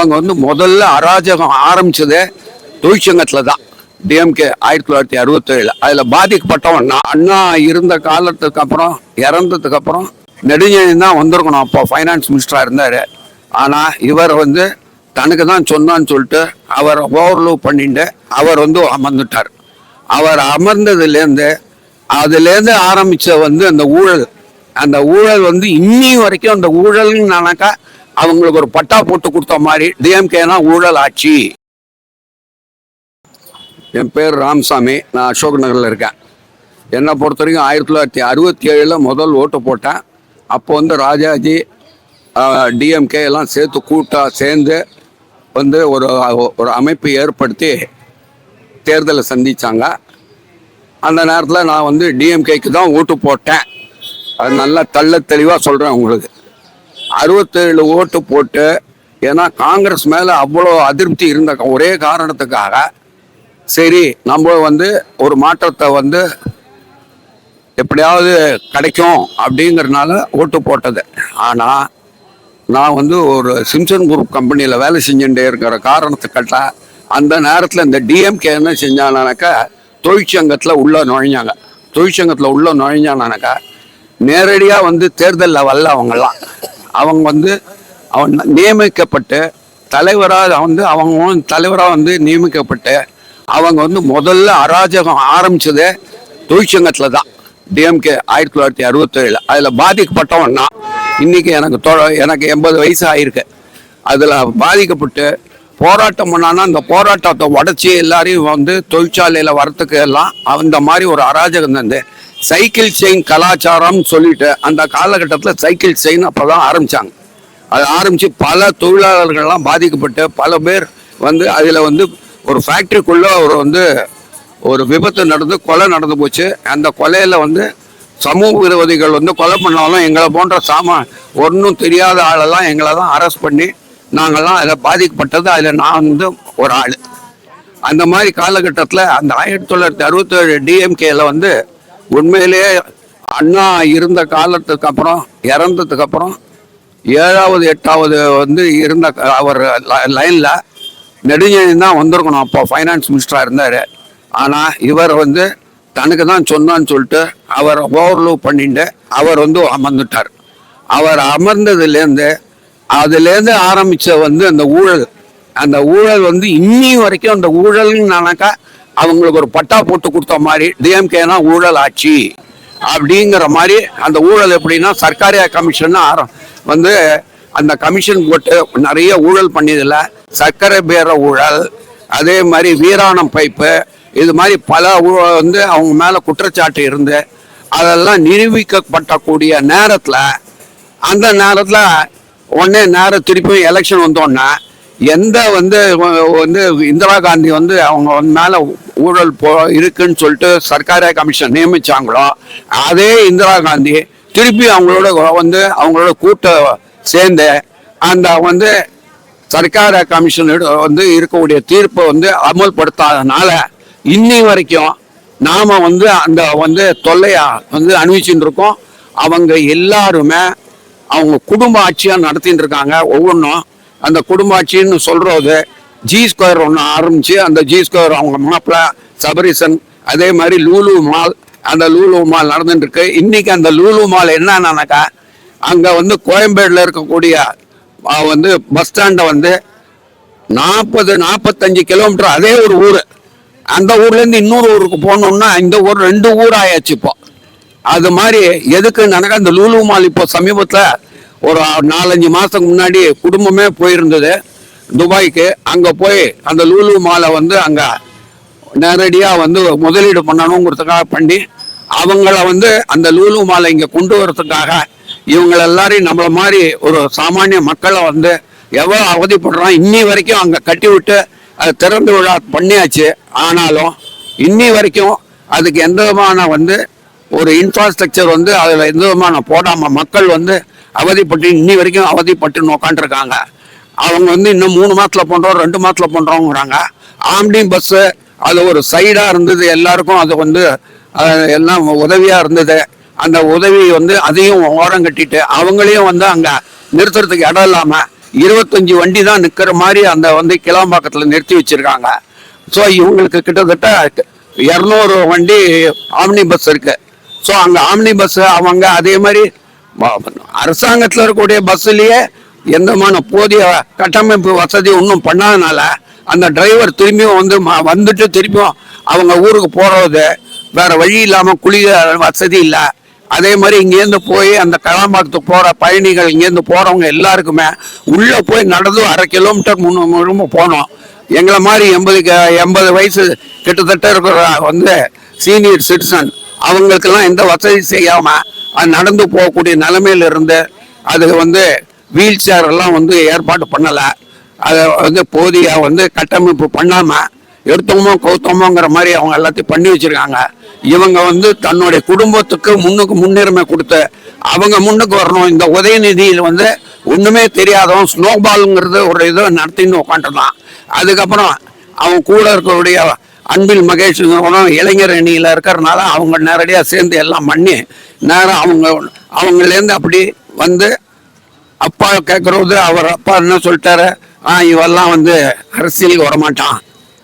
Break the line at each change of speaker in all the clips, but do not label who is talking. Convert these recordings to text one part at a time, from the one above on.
அவங்க வந்து முதல்ல அராஜகம் ஆரம்பிச்சதே தொழிற்சங்கத்தில் தான் டிஎம்கே ஆயிரத்தி தொள்ளாயிரத்தி அறுபத்தேழு. அதில் பாதிக்கப்பட்டவன் நான். அண்ணா இருந்த காலத்துக்கு அப்புறம் இறந்ததுக்கு அப்புறம் நெடுஞ்செழியன் தான் வந்திருக்கணும். அப்போ ஃபைனான்ஸ் மினிஸ்டராக இருந்தார். ஆனால் இவர் வந்து தனக்கு தான் சொன்னான்னு சொல்லிட்டு அவர் ஓவர்லூ பண்ணிட்டு அவர் வந்து அமர்ந்துட்டார். அவர் அமர்ந்ததுலேருந்து அதுலேருந்து ஆரம்பித்த வந்து அந்த ஊழல். அந்த ஊழல் வந்து இன்னி வரைக்கும் அந்த ஊழல்னாக்கா அவங்களுக்கு ஒரு பட்டா போட்டு கொடுத்த மாதிரி டிஎம்கேனா ஊழல் ஆட்சி. என் பேர் ராமசாமி. நான் அசோக் நகரில் இருக்கேன். என்னை பொறுத்த வரைக்கும் ஆயிரத்தி தொள்ளாயிரத்தி அறுபத்தி ஏழில் முதல் ஓட்டு போட்டேன். அப்போ வந்து ராஜாஜி டிஎம்கே எல்லாம் சேர்த்து கூட்டாக சேர்ந்து வந்து ஒரு ஒரு அமைப்பு ஏற்படுத்தி தேர்தலை சந்திச்சாங்க. அந்த நேரத்தில் நான் வந்து டிஎம்கேக்கு தான் ஓட்டு போட்டேன். அது நல்லா தள்ள தெளிவாக சொல்கிறேன் உங்களுக்கு. அறுபத்தேழு ஓட்டு போட்டு ஏன்னா காங்கிரஸ் மேலே அவ்வளோ அதிருப்தி இருந்த ஒரே காரணத்துக்காக சரி நம்ம வந்து ஒரு மாற்றத்தை வந்து எப்படியாவது கிடைக்கும் அப்படிங்கிறனால ஓட்டு போட்டது. ஆனால் நான் வந்து ஒரு சிம்சன் குரூப் கம்பெனியில் வேலை செஞ்சுட்டே இருக்கிற காரணத்துக்கிட்ட அந்த நேரத்தில் இந்த டிஎம்கே என்ன செஞ்சானாக்கா தொழிற்சங்கத்தில் உள்ள நுழைஞ்சாங்க. தொழிற்சங்கத்தில் உள்ளே நுழைஞ்சானாக்கா நேரடியாக வந்து தேர்தலில் வரல அவங்கெல்லாம் அவங்க வந்து அவன் நியமிக்கப்பட்டு தலைவராக வந்து அவங்க தலைவராக வந்து நியமிக்கப்பட்டு அவங்க வந்து முதல்ல அராஜகம் ஆரம்பித்தது தொழிற்சங்கத்தில் தான். டிஎம்கே ஆயிரத்தி தொள்ளாயிரத்தி அறுபத்தேழு அதில் பாதிக்கப்பட்டவன் இன்றைக்கி எனக்கு தொ எனக்கு எண்பது வயசு ஆயிருக்கு. அதில் பாதிக்கப்பட்டு போராட்டம் பண்ணான்னா அந்த போராட்டத்தை உடச்சி எல்லாரையும் வந்து தொழிற்சாலையில் வரத்துக்கு எல்லாம் அந்த மாதிரி ஒரு அராஜகம் தந்து சைக்கிள் செயின் கலாச்சாரம்னு சொல்லிட்டு அந்த காலகட்டத்தில் சைக்கிள் செயின் அப்போ தான் ஆரம்பித்தாங்க அது ஆரம்பித்து பல தொழிலாளர்கள்லாம் பாதிக்கப்பட்டு பல பேர் வந்து அதில் வந்து ஒரு ஃபேக்ட்ரிக்குள்ளே ஒரு வந்து ஒரு விபத்து நடந்து கொலை நடந்து போச்சு. அந்த கொலையில் வந்து சமூக விரோதிகள் வந்து கொலை பண்ணாலும் எங்களை போன்ற சாமா ஒன்றும் தெரியாத ஆளெல்லாம் எங்களை தான் அரெஸ்ட் பண்ணி நாங்கள்லாம் அதில் பாதிக்கப்பட்டது. அதில் நான் வந்து ஒரு ஆள். அந்த மாதிரி காலகட்டத்தில் அந்த ஆயிரத்தி தொள்ளாயிரத்தி அறுபத்தேழு டிஎம்கேல வந்து உண்மையிலேயே அண்ணா இருந்த காலத்துக்கு அப்புறம் இறந்ததுக்கு அப்புறம் ஏழாவது எட்டாவது வந்து இருந்த அவர் லைனில் நெடுஞ்செழி தான் வந்திருக்கணும். அப்போ ஃபைனான்ஸ் மினிஸ்டராக இருந்தார். ஆனால் இவர் வந்து தனக்கு தான் சொன்னான்னு சொல்லிட்டு அவர் ஓவர்லூ பண்ணிட்டு அவர் வந்து அமர்ந்துட்டார். அவர் அமர்ந்ததுலேருந்து அதுலேருந்து ஆரம்பித்த வந்து அந்த ஊழல். அந்த ஊழல் வந்து இன்னி வரைக்கும் அந்த ஊழல்னாக்கா அவங்களுக்கு ஒரு பட்டா போட்டு கொடுத்த மாதிரி டிஎம்கேனா ஊழல் ஆட்சி அப்படிங்கிற மாதிரி அந்த ஊழல் எப்படின்னா சர்க்காரியா கமிஷன் வந்து அந்த கமிஷன் போட்டு நிறைய ஊழல் பண்ணியதில் சர்க்கரை பேர ஊழல் அதே மாதிரி வீராணம் பைப்பு இது மாதிரி பல ஊழல் வந்து அவங்க மேலே குற்றச்சாட்டு இருந்து அதெல்லாம் நிரூபிக்கப்பட்டக்கூடிய நேரத்தில் அந்த நேரத்தில் உடனே நேரம் திருப்பி எலெக்ஷன் வந்தோடனே எந்த வந்து வந்து இந்திரா காந்தி வந்து அவங்க மேலே ஊழல் போ இருக்குன்னு சொல்லிட்டு சர்க்கார கமிஷன் நியமிச்சாங்களோ அதே இந்திரா காந்தி திருப்பி அவங்களோட வந்து அவங்களோட கூட்ட சேர்ந்து அந்த வந்து சர்க்கார கமிஷன் வந்து இருக்கக்கூடிய தீர்ப்பை வந்து அமல்படுத்தாதனால இன்னி வரைக்கும் நாம வந்து அந்த வந்து தொல்லையா வந்து அணிவிச்சுட்டு இருக்கோம் அவங்க எல்லாருமே அவங்க குடும்ப ஆட்சியாக நடத்திட்டு இருக்காங்க ஒவ்வொன்றும் அந்த குடும்ப ஆட்சின்னு சொல்றது ஜி ஸ்கொயர் ஒன்று ஆரம்பிச்சு அந்த ஜி ஸ்கொயர் அவங்க மாப்பிள்ள சபரிசன் அதே மாதிரி லூலு மால் அந்த லூலு மால் நடந்துட்டு இருக்கு இன்னைக்கு அந்த லூலு மால் என்னன்னாக்கா அங்க வந்து கோயம்பேடுல இருக்கக்கூடிய வந்து பஸ் ஸ்டாண்டை வந்து நாற்பது நாற்பத்தஞ்சு கிலோமீட்டர் அதே ஒரு ஊர். அந்த ஊர்லேருந்து இன்னொரு ஊருக்கு போகணுன்னா இந்த ஊர் ரெண்டு ஊர் ஆயாச்சு இப்போ. அது மாதிரி எதுக்கு அந்த லூலு மால் இப்போ சமீபத்தில் ஒரு நாலஞ்சு மாதத்துக்கு முன்னாடி குடும்பமே போயிருந்தது துபாய்க்கு. அங்கே போய் அந்த லூலு மாலை வந்து அங்கே நேரடியாக வந்து முதலீடு பண்ணணுங்கிறதுக்காக பண்ணி அவங்கள வந்து அந்த லூலு மாலை இங்கே கொண்டு வரதுக்காக இவங்கள எல்லாரையும் நம்மள மாதிரி ஒரு சாமானிய மக்களை வந்து எவ்வளோ அவதிப்படுறோம் இன்னி வரைக்கும் அங்கே கட்டி விட்டு அது திறந்து விழா பண்ணியாச்சு. ஆனாலும் இன்னி வரைக்கும் அதுக்கு எந்த விதமான வந்து ஒரு இன்ஃப்ராஸ்ட்ரக்சர் வந்து அதில் எந்த விதமான போடாமல் மக்கள் வந்து அவதிப்பட்டு இன்னி வரைக்கும் அவதிப்பட்டு உட்காந்துருக்காங்க அவங்க வந்து இன்னும் மூணு மாதத்தில் பண்ணுறோம் ரெண்டு மாதத்தில் பண்ணுறோங்கிறாங்க ஆம்டி பஸ்ஸு அது ஒரு சைடாக இருந்தது எல்லாருக்கும் அது வந்து எல்லாம் உதவியாக இருந்தது. அந்த உதவி வந்து அதையும் ஓரம் கட்டிட்டு அவங்களையும் வந்து அங்கே நிறுத்துறதுக்கு இடம் இல்லாமல் இருபத்தஞ்சி வண்டி தான் நிற்கிற மாதிரி அந்த வந்து கிளாம்பாக்கத்தில் நிறுத்தி வச்சுருக்காங்க. ஸோ இவங்களுக்கு கிட்டத்தட்ட இரநூறு வண்டி ஆம்னி பஸ் இருக்குது ஸோ அங்கே ஆம்னி பஸ்ஸு அவங்க அதே மாதிரி அரசாங்கத்தில் இருக்கக்கூடிய பஸ்ஸுலயே எந்தமான போதிய கட்டமைப்பு வசதி ஒன்றும் பண்ணாதனால அந்த டிரைவர் திரும்பியும் வந்து வந்துட்டு திரும்பியும் அவங்க ஊருக்கு போறது வேற வழி இல்லாமல் குளிர வசதி இல்லை. அதே மாதிரி இங்கேருந்து போய் அந்த கலாம்பாக்கத்துக்கு போகிற பயணிகள் இங்கேருந்து போகிறவங்க எல்லாருக்குமே உள்ளே போய் நடந்து அரை கிலோமீட்டர் முன்னு போனோம். எங்களை மாதிரி எண்பது எண்பது வயசு கிட்டத்தட்ட இருக்கிற வந்து சீனியர் சிட்டிசன் அவங்களுக்கெல்லாம் எந்த வசதி செய்யாம அது நடந்து போகக்கூடிய நிலைமையில இருந்து அது வந்து வீல் சேர் எல்லாம் வந்து ஏற்பாடு பண்ணலை. அதை வந்து போதிய வந்து கட்டமைப்பு பண்ணாம எடுத்தோமோ கௌத்தமோங்கிற மாதிரி அவங்க எல்லாத்தையும் பண்ணி வச்சிருக்காங்க. இவங்க வந்து தன்னுடைய குடும்பத்துக்கு முன்னுக்கு முன்னுரிமை கொடுத்து அவங்க முன்னுக்கு வரணும். இந்த உதயநிதியில் வந்து ஒண்ணுமே தெரியாதவன் ஸ்னோபாலுங்கிறது ஒரு இதை நடத்தின்னு உட்காந்துருந்தான் அதுக்கப்புறம் அவன் கூட இருக்கக்கூடிய அன்பில் மகேஷ் இளைஞர் அணியில் இருக்கிறனால அவங்க நேரடியாக சேர்ந்து எல்லாம் பண்ணி நேரம் அவங்க அவங்களேருந்து அப்படி வந்து அப்பா கேட்குறது அவர் அப்பா என்ன சொல்லிட்டாரு? ஆ இவெல்லாம் வந்து அரசியலுக்கு வரமாட்டான்.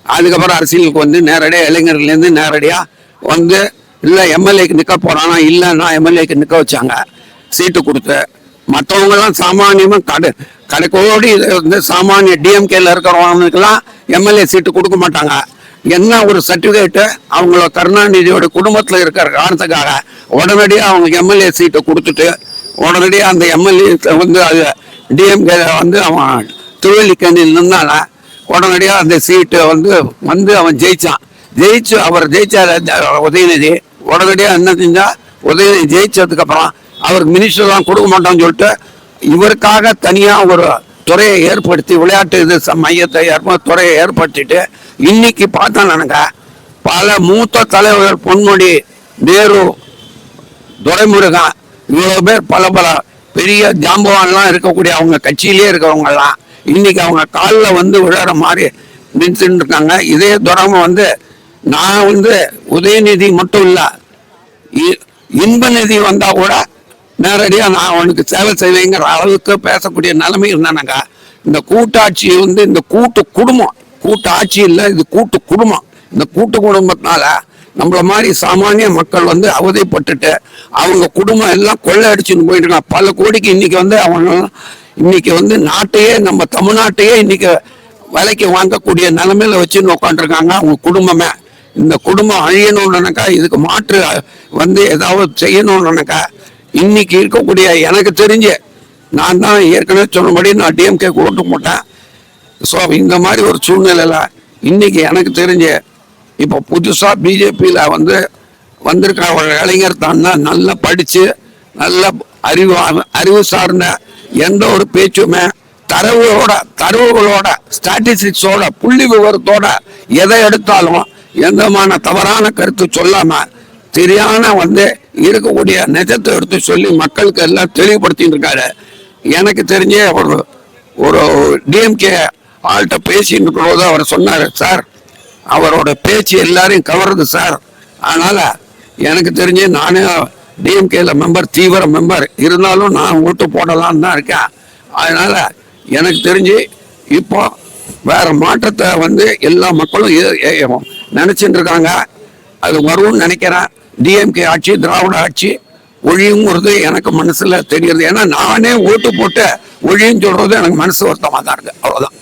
அதுக்கப்புறம் அரசியலுக்கு வந்து நேரடியாக இளைஞர்கள்லேருந்து நேரடியாக வந்து இல்லை எம்எல்ஏக்கு நிற்க போகிறானா இல்லைன்னா எம்எல்ஏக்கு நிற்க வச்சாங்க. சீட்டு கொடுத்து. மற்றவங்கெல்லாம் சாமானியமாக கடை கடைக்கோடி இது வந்து சாமானிய டிஎம்கேல இருக்கிறவங்களுக்கெல்லாம் எம்எல்ஏ சீட்டு கொடுக்க மாட்டாங்க. என்ன ஒரு சர்டிஃபிகேட்டு அவங்கள கருணாநிதியோட குடும்பத்தில் இருக்கிற காரணத்துக்காக உடனடியாக அவங்க எம்எல்ஏ சீட்டை கொடுத்துட்டு உடனடியாக அந்த எம்எல்ஏ வந்து அது டிஎம்கே வந்து அவன் திருவல்லிக்கண்ணில் நின்னால உடனடியாக அந்த சீட்டை வந்து வந்து அவன் ஜெயித்தான் ஜெயிச்சு அவர் ஜெயிச்சார் உதயநிதி. உடனடியாக என்ன செஞ்சால் உதயநிதி ஜெயிச்சதுக்கப்புறம் அவருக்கு அவருக்கு மினிஸ்டர்லாம் கொடுக்க மாட்டோம்னு சொல்லிட்டு இவருக்காக தனியாக ஒரு துறையை ஏற்படுத்தி விளையாட்டு இது மையத்தை ஏற்ப துறையை ஏற்படுத்திட்டு இன்னைக்கு பார்த்தா பல மூத்த தலைவர்கள் பொன்முடி நேரு துரைமுருகன் இவ்வளவு பேர் பல பல பெரிய ஜாம்பவான்லாம் இருக்கக்கூடிய அவங்க கட்சியிலே இருக்கிறவங்கலாம் இன்னைக்கு அவங்க காலில் வந்து விழற மாதிரி நின்றுட்டு இருக்காங்க. இதே துரம வந்து நான் வந்து உதயநிதி மட்டும் இல்லை இ- இன்ப நிதி வந்தா கூட நேரடியாக நான் அவனுக்கு சேவை செய்வேங்கிற அளவுக்கு பேசக்கூடிய நிலைமை இருந்தானாங்க. இந்த கூட்டாட்சி வந்து இந்த கூட்டு குடும்பம் கூட்டு ஆட்சி இல்லை இது கூட்டு குடும்பம். இந்த கூட்டு குடும்பத்தினால நம்மள மாதிரி சாமானிய மக்கள் வந்து அவதைப்பட்டுட்டு அவங்க குடும்பம் எல்லாம் கொள்ளை அடிச்சுன்னு போயிட்டு இருக்காங்க பல கோடிக்கு இன்னைக்கு வந்து அவங்க இன்னைக்கு வந்து நாட்டையே நம்ம தமிழ்நாட்டையே இன்னைக்கு விலைக்கு வாங்கக்கூடிய நிலைமையில வச்சுன்னு உட்காந்துருக்காங்க அவங்க குடும்பமே. இந்த குடும்பம் அழியணும்னுனாக்கா இதுக்கு மாற்று வந்து ஏதாவது செய்யணும்னுனாக்கா இன்னைக்கு இருக்கக்கூடிய எனக்கு தெரிஞ்சு நான் தான் ஏற்கனவே சொன்னபடி நான் டிஎம்கே ஓட்டு போட்டேன். ஸோ இந்த மாதிரி ஒரு சூழ்நிலையில் இன்னைக்கு எனக்கு தெரிஞ்சு இப்போ புதுசாக பிஜேபியில் வந்து வந்திருக்க ஒரு இளைஞர் தான் நல்லா படித்து நல்ல அறிவு அறிவு சார்ந்த எந்த ஒரு பேச்சுமே தரவுகளோட தரவுகளோட ஸ்டாட்டிஸ்டிக்ஸோட புள்ளி விவரத்தோட எதை எடுத்தாலும் எந்தமான தவறான கருத்து சொல்லாமல் சரியான வந்து இருக்கக்கூடிய நிஜத்தை எடுத்து சொல்லி மக்களுக்கு எல்லாம் தெளிவுபடுத்திட்டு இருக்காரு. எனக்கு தெரிஞ்சே ஒரு ஒரு டிஎம்கே ஆள்கிட்ட பேசிட்டு இருக்கிறபோது அவர் சொன்னார் சார் அவரோட பேச்சு எல்லாரையும் கவருது சார். அதனால் எனக்கு தெரிஞ்சு நானே டிஎம்கேல மெம்பர் தீவிர மெம்பர் இருந்தாலும் நான் ஓட்டு போடலான்னு தான் இருக்கேன். அதனால் எனக்கு தெரிஞ்சு இப்போ வேற மாற்றத்தை வந்து எல்லா மக்களும் நினச்சிட்டு இருக்காங்க. அது வரும்னு நினைக்கிறேன். டிஎம்கே ஆட்சி திராவிட ஆட்சி ஒழியுங்கிறது எனக்கு மனசில் தெரியுது. ஏன்னா நானே ஓட்டு போட்டு ஒழியும் சொல்கிறது எனக்கு மனசு வருத்தமாக தான் இருக்கு. அவ்வளோதான்